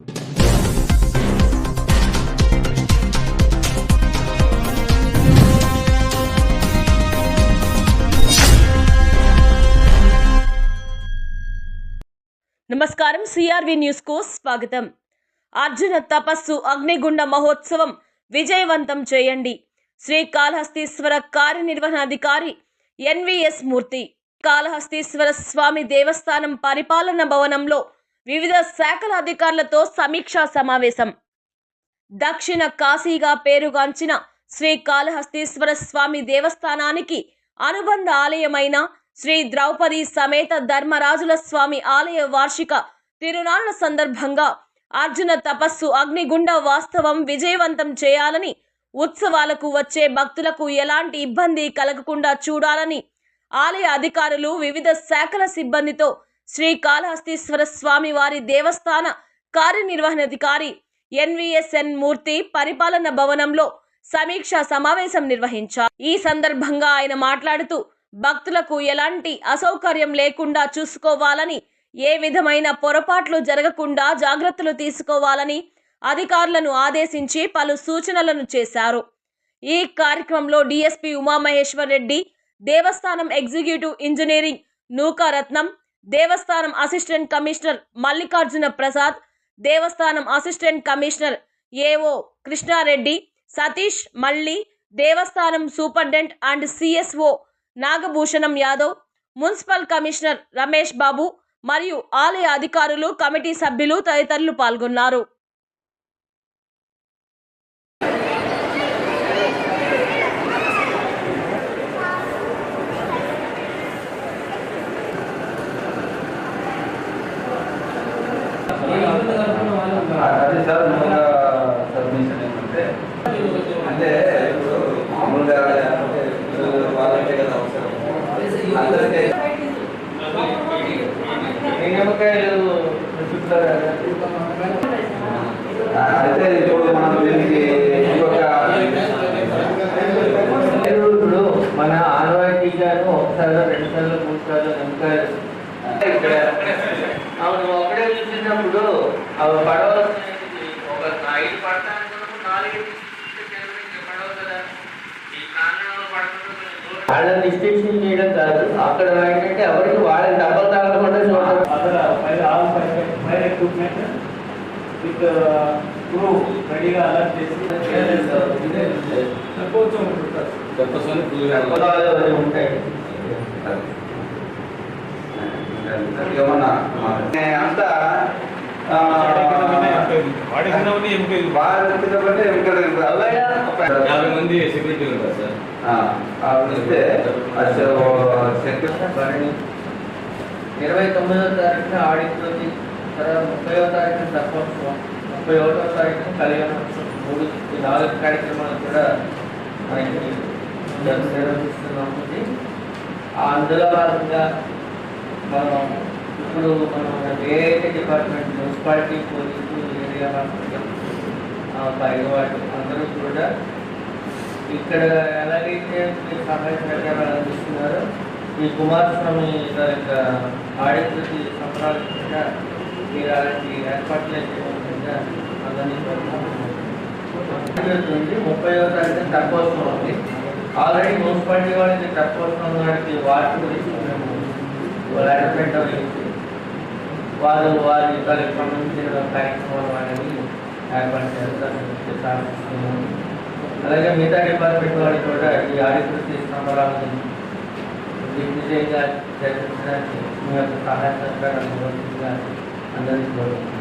నమస్కారం సిఆర్వి న్యూస్కు స్వాగతం. అర్జున తపస్సు అగ్నిగుండ మహోత్సవం విజయవంతం చేయండి. శ్రీ కాళహస్తీశ్వర కార్యనిర్వహణాధికారి ఎన్విఎస్ మూర్తి. కాళహస్తీశ్వర స్వామి దేవస్థానం పరిపాలన భవనంలో వివిధ శాఖల అధికారులతో సమీక్షా సమావేశం. దక్షిణ కాశీగా పేరుగాంచిన శ్రీ కాళహస్తీశ్వర స్వామి దేవస్థానానికి అనుబంధ ఆలయమైన శ్రీ ద్రౌపది సమేత ధర్మరాజుల స్వామి ఆలయ వార్షిక తిరునాళ్ళ సందర్భంగా అర్జున తపస్సు అగ్నిగుండ వాస్తవం విజయవంతం చేయాలని ఉత్సవాలకు వచ్చే భక్తులకు ఎలాంటి ఇబ్బంది కలగకుండా చూడాలని ఆలయ అధికారులు వివిధ శాఖల సిబ్బందితో శ్రీ కాళహస్తీశ్వర స్వామి వారి దేవస్థాన కార్యనిర్వహణాధికారి ఎన్విఎస్ఎన్ మూర్తి పరిపాలన భవనంలో సమీక్ష సమావేశం నిర్వహించారు. ఈ సందర్భంగా ఆయన మాట్లాడుతూ భక్తులకు ఎలాంటి అసౌకర్యం లేకుండా చూసుకోవాలని ఏ విధమైన పొరపాట్లు జరగకుండా జాగ్రత్తలు తీసుకోవాలని అధికారులను ఆదేశించి పలు సూచనలను చేశారు. ఈ కార్యక్రమంలో DSP Umamaheshwar Reddy Devasthanam executive engineering Nookaratnam Devasthanam assistant commissioner Mallikarjuna Prasad Devasthanam assistant commissioner AO Krishnareddy Satish Malli Devasthanam superintendent and CSO Nagabhushanam Yadav municipal commissioner Ramesh Babu మరియు ఆలయ అధికారులు కమిటీ సభ్యులు తదితరులు పాల్గొన్నారు. నిమ్మకాయలు అయితే ఇప్పుడు మనం దీనికి ఇంకొక ఇప్పుడు మన ఆనవాయితీగాను ఒకసారి రెండు సార్లు మూడు సార్లు నిమ్మకాయలు ఇక్కడ అవును ఒకటే చూసినప్పుడు అవి పడవలసినది ఒక ఐదు పడతాను నాలుగు పడవ కదా. ఈ ప్రాంతంలో పడుతుంది వాళ్ళని రిస్ట్రిక్షన్ చేయడం కాదు. అక్కడ ఏంటంటే ఎవరికి వాళ్ళ డబ్బలు తగలకుండా చూడాలి other uh, fire, all fire, fire equipment with uh, crew రెడీగా అలర్ట్ చేసి సరిపోవచ్చు చెప్పసని పదాలు ఉంటాయి ఏమన్నా అంతా ఆ, వాడికినవన్నీ ఎంపీ బాగా వచ్చినప్పుడు ఇక్కడ అల్లయ్య యాభై మంది సెక్యూరిటీ ఉంటారు సార్ ఆ, ఇరవై తొమ్మిదో తారీఖున ఆడిట్లోకి తర్వాత ముప్పైవ తారీఖున తప్పోత్సవం ముప్పై ఒకటో తారీఖున కళ్యాణ మూడు ఈ నాలుగు కార్యక్రమాలు కూడా మనకి నిర్వహిస్తున్నాము అందులో భాగంగా మనం ఇప్పుడు మనం ఏ department municipality police area hospital పైన అందరూ కూడా ఇక్కడ ఎలాగైతే మీరు సహాయ సహకారాలు అందిస్తున్నారో ఈ కుమారస్వామి గారి యొక్క ఆడిట్లకి సంప్రదించగా మీరు అలాంటి ఏర్పాట్లు చేయకుండా అందరినీ జరుగుతుంది ముప్పైవ తారీఖు తక్కువసం ఉంది. ఆల్రెడీ మున్సిపాలిటీ వాళ్ళకి తక్కువసం వారికి వాటి గురించి మేము లెటర్ పెట్టడం జరిగింది. వారు వారి దానికి సంబంధించిన కార్యక్రమాలు అనేది ఏర్పాటు చేస్తారు. సాధిస్తున్నాము. అలాగే మిగతా డిపార్ట్మెంట్ వాళ్ళు కూడా ఈ ఆడిట్ సంబరాలను దిగ్విజయంగా జరిపించడానికి మీ యొక్క సహాయ సహకారాలు అందరికీ కోరుతున్నాను